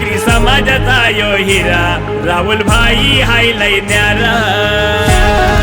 नागरी समाजाचा यो हिरा. राहुल भाई हाय लय न्यारा.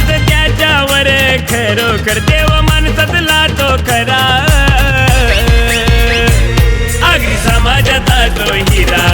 विश्वास त्याच्यावर खरोखर देव माणसातला तो खरा. अगदी समाजाचा तो हिरा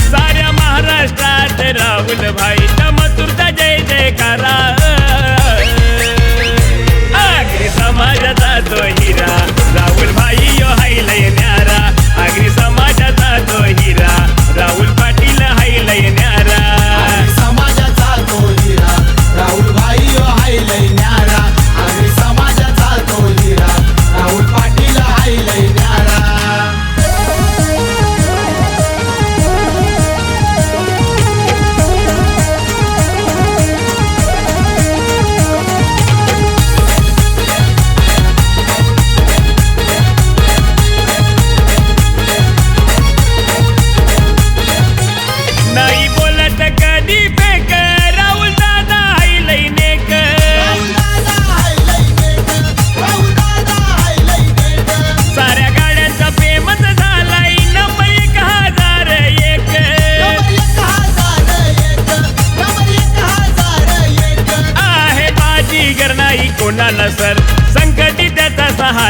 साऱ्या महाराष्ट्रात राहुल भाई. तमतुरचा जय जयकारा.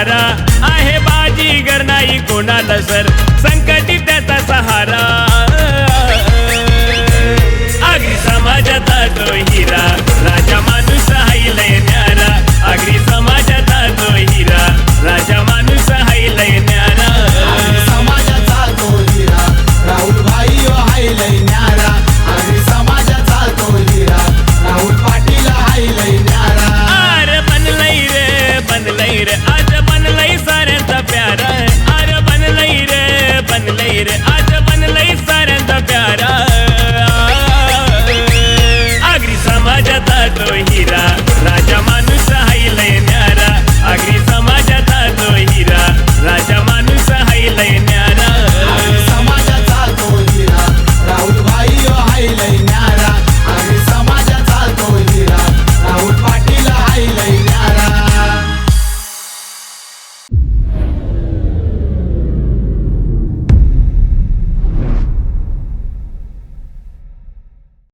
सहारा. आहे बाजीगर नाही कोणाला सर. संकटी त्याचा सहारा. आगरी समाजाचा तो हिरा. राजा माणूस हाय लय न्यारा. आगरी समाजाचा तो हिरा. राजा माणूस हाय लय न्यारा. समाजाचा तो हिरा. राहुल भाई हो हाय लय न्यारा. आगरी समाजाचा तो हिरा. राहुल पाटील हाय लय न्यारा. अरे बनलई रे बनलई रे.